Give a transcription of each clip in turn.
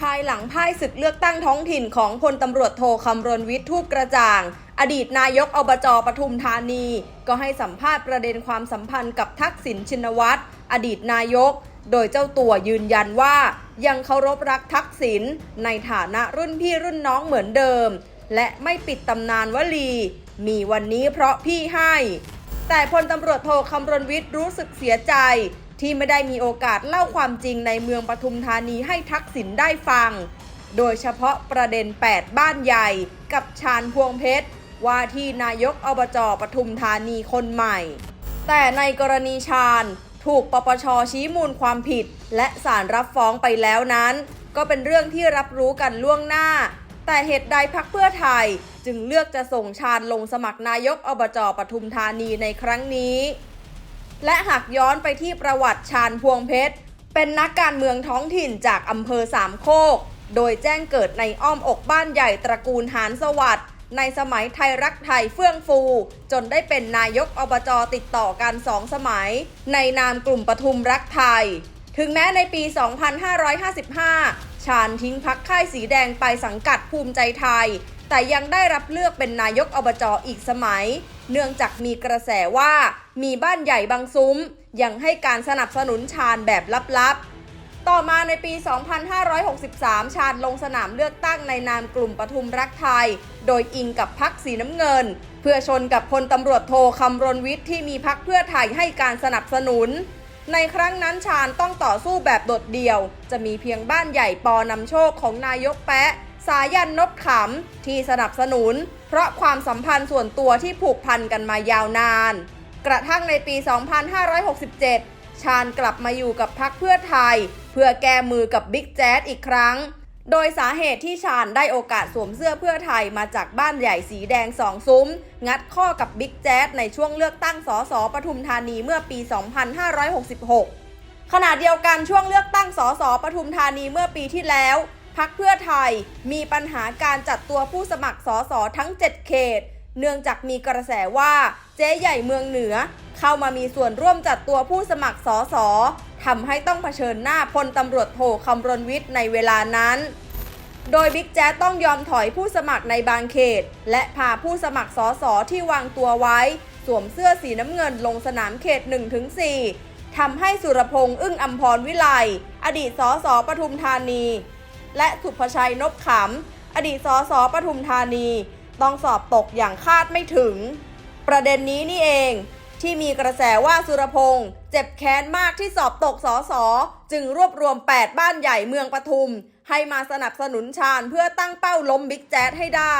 ภายหลังพ่ายศึกเลือกตั้งท้องถิ่นของพลตำรวจโทคำรณวิทย์ทูปกระจ่าง อดีตนายกอบจปทุมธานี ก็ให้สัมภาษณ์ประเด็นความสัมพันธ์กับทักษิณชินวัตรอดีตนายก โดยเจ้าตัวยืนยันว่า ยังเคารพรักทักษิณในฐานะรุ่นพี่รุ่นน้องเหมือนเดิม และไม่ปิดตำนานวลี มีวันนี้เพราะพี่ให้ แต่พลตำรวจโทคำรณวิทย์รู้สึกเสียใจ ที่ไม่ได้มีโอกาสเล่าความจริงในเมืองปทุมธานีให้ทักษิณได้ฟัง โดยเฉพาะประเด็น 8 บ้านใหญ่กับชาญพวงเพชร ว่าที่นายกอบจปทุมธานีคนใหม่ แต่ในกรณีชาญถูกปปชชี้มูลความผิด และศาลรับฟ้องไปแล้วนั้น ก็เป็นเรื่องที่รับรู้กันล่วงหน้า แต่เหตุใดพักเพื่อไทยจึงเลือกจะส่งชาญลงสมัครนายกอบจปทุมธานีในครั้งนี้ และหากย้อนไปที่ประวัติชาญพวงเพชร เป็นนักการเมืองท้องถิ่นจากอำเภอสามโคก โดยแจ้งเกิดในอ้อมอกบ้านใหญ่ตระกูลหานสวัสด์ในสมัยไทยรักไทยเฟื่องฟู จนได้เป็นนายกอบจติดต่อกันสองสมัย ในนามกลุ่มปทุมรักไทย ถึงแม้ในปี 2555 ชาญทิ้งพักค่ายสีแดงไปสังกัดภูมิใจไทย แต่ยังได้รับเลือกเป็นนายกอบจอีกสมัย เนื่องจากมีกระแสว่ามีบ้านใหญ่บางซุ้ม ยังให้การสนับสนุนชาญแบบลับๆ ต่อมาในปี 2563 ชาญลงสนามเลือกตั้งในนามกลุ่มปทุมรักไทย โดยอิงกับพักสีน้ำเงิน เพื่อชนกับพลตำรวจโทคำรณวิทย์ที่มีพักเพื่อไทยให้การสนับสนุนในครั้งนั้นชาญต้องต่อสู้แบบโดดเดี่ยว จะมีเพียงบ้านใหญ่ปอนำโชคของนายกแปะ สายันนบขำที่สนับสนุน เพราะความสัมพันธ์ส่วนตัวที่ผูกพันกันมายาวนาน กระทั่งในปี 2567 ชาญกลับมาอยู่กับพรรคเพื่อไทย เพื่อแก้มือกับบิ๊กแจ๊ดอีกครั้ง โดยสาเหตุที่ชาญได้โอกาสสวมเสื้อเพื่อไทยมาจากบ้านใหญ่สีแดงสองซุ้ม งัดข้อกับบิ๊กแจ๊ดในช่วงเลือกตั้งสสปทุมธานีเมื่อปี 2566ขณะเดียวกันช่วงเลือกตั้งสสปทุมธานีเมื่อปีที่แล้ว พักเพื่อไทยมีปัญหาการจัดตัวผู้สมัครสสทั้ง 7 เขต เนื่องจากมีกระแสว่าเจ๊ใหญ่เมืองเหนือ เข้ามามีส่วนร่วมจัดตัวผู้สมัครสสทำให้ต้องเผชิญหน้าพลตำรวจโทคำรณวิทย์ในเวลานั้น โดยบิ๊กแจ๊ต้องยอมถอยผู้สมัครในบางเขต และพาผู้สมัครสสที่วางตัวไว้ สวมเสื้อสีน้ำเงินลงสนามเขต 1-4ทำให้สุรพงษ์อึ้งอัมพรวิไลอดีตสสปทุมธานี และสุภชัยนบขำอดีตสสปทุมธานี ต้องสอบตกอย่างคาดไม่ถึง ประเด็นนี้นี่เองที่มีกระแสว่าสุรพงษ์เจ็บแค้นมากที่สอบตกสอสอจึงรวบรวม 8 บ้านใหญ่เมืองปทุม ให้มาสนับสนุนชาญเพื่อตั้งเป้าล้มบิ๊กแจ๊ดให้ได้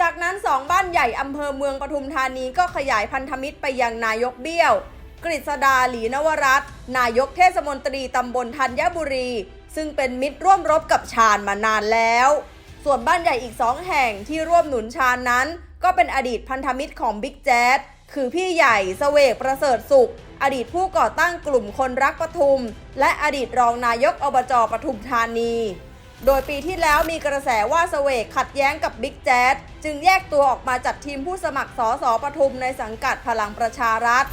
จากนั้นสองบ้านใหญ่อำเภอเมืองปทุมธานีก็ขยายพันธมิตรไปยังนายกเบี้ยว กฤษดาหลีนวรัตนนายกเทศมนตรีตำบลธัญบุรี ซึ่งเป็นมิตรร่วมรบกับชาญมานานแล้ว ส่วนบ้านใหญ่อีกสองแห่งที่ร่วมหนุนชาญนั้น ก็เป็นอดีตพันธมิตรของบิ๊กแจ๊ดคือพี่ใหญ่เสวกประเสริฐสุข อดีตผู้ก่อตั้งกลุ่มคนรักปทุม และอดีตรองนายกอบจปทุมธานี โดยปีที่แล้วมีกระแสว่าเสวกขัดแย้งกับบิ๊กแจ๊ดจึงแยกตัวออกมาจัดทีมผู้สมัครสอสอปทุมในสังกัดพลังประชารัฐ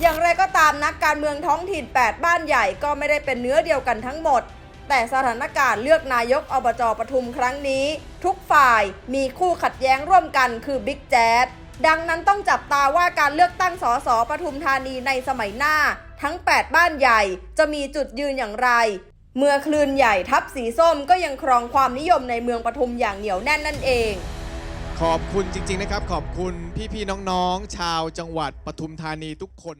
อย่างไรก็ตามนักการเมืองท้องถิ่น 8 บ้านใหญ่ก็ไม่ได้เป็นเนื้อเดียวกันทั้งหมด แต่สถานการณ์เลือกนายกอบจปทุมครั้งนี้ ทุกฝ่ายมีคู่ขัดแย้งร่วมกันคือบิ๊กแจ๊ดดังนั้นต้องจับตาว่าการเลือกตั้งสสปทุมธานีในสมัยหน้า ทั้ง 8 บ้านใหญ่จะมีจุดยืนอย่างไร เมื่อคลื่นใหญ่ทับสีส้มก็ยังครองความนิยมในเมืองปทุมอย่างเหนียวแน่นนั่นเอง ขอบคุณจริง ๆ นะครับ ขอบคุณพี่ ๆ น้อง ๆ ชาวจังหวัดปทุมธานีทุกคน